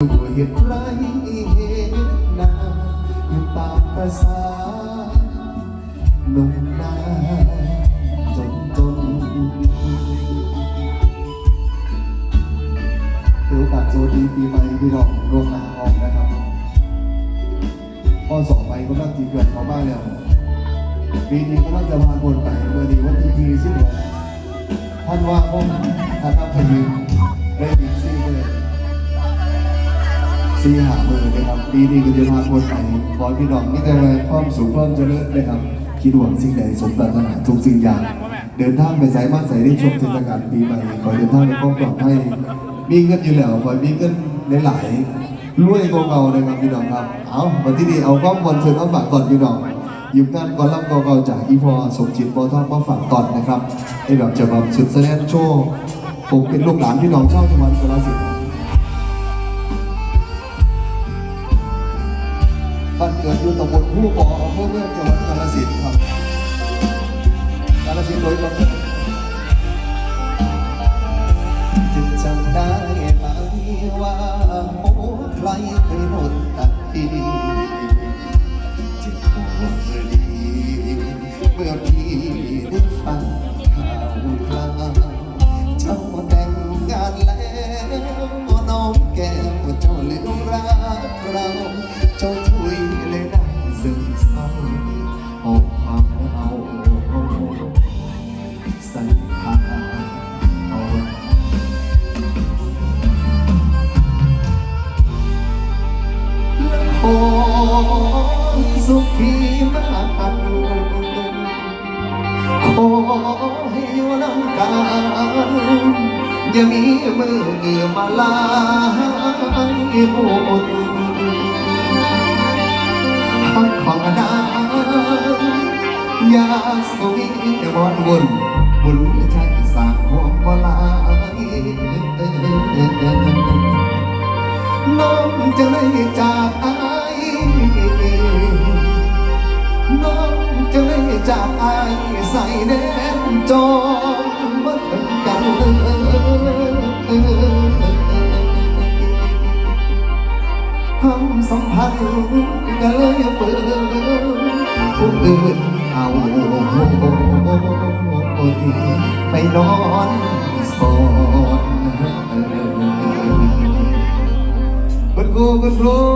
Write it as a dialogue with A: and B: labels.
A: อยู่เห็นไรเห็นนาอยู่ตามภาษาหนุ่มนาจนจนถือโอกาสสวัสดีปีใหม่พี่น้องร่วมหน้าออกนะครับพ่อสองไปก็นั่งจีเกิดเขาบ้านแล้วปีนี้ก็น่าจะพานวนไปเมื่อดีวันที่พีสิบหกท่านว่าผมท่านนับพยืนได้ดีซี่เลย สี่หามือนะครับปีนี้ก็จะพาคนไปขอพี่น้องนี่แต่ว่าความสูงความเจริญนะครับคิดหวังสิ่งใดสมปรารถนาทุกสิ่งอย่าง เดินทางไปสายมาใส่ได้ชมเทศกาลปีใหม่ขอเดินทางในความปลอดภัยมีเงินอยู่แล้วขอมีเงินหลายๆรวยกว่าเก่านะครับพี่น้องครับ เอาวันที่นี้เอาความบอลเชิญมาฝากก่อนพี่น้องหยิบงานก่อนรับเก่าๆจากอีพอสมจิตบอทองมาฝากก่อนนะครับให้แบบจะแบบสุดแสดงโชว์ผมเป็นลูกหลานพี่น้องชาวจังหวัดกาฬสินธุ์ บ้านเกิดอยู่ตำบลผู้ปออำเภอเมืองจังหวัดกาฬสินธุ์ครับกาฬสินธุ์โดยบังเอิญจึงจำได้ไหมว่าโอ้ใครเคยโดนตัดทีจิตปวดดีเมื่อพี่ได้ฟังข่าวคราวเจ้าแต่งงานแล้วน้องแก้วเจ้าลืมรักเราเจ้า ซึมเศร้าออกความเอาใส่ผ้าอ่อนและขอสุขีมาอันขอให้อยู่นำกันอย่ามีมือเกี่ยวมาลายบุญ หักของอนาอยาสวีแต่บอนวนบุญใจสาหัวมาลายน้องจะได้จากอายน้องจะได้จากอายใส่แน่นจองมาถึงกันความสัมพันธ์ ก็เลยเปิดผู้อื่นเอาไปนอนสอนคุณครู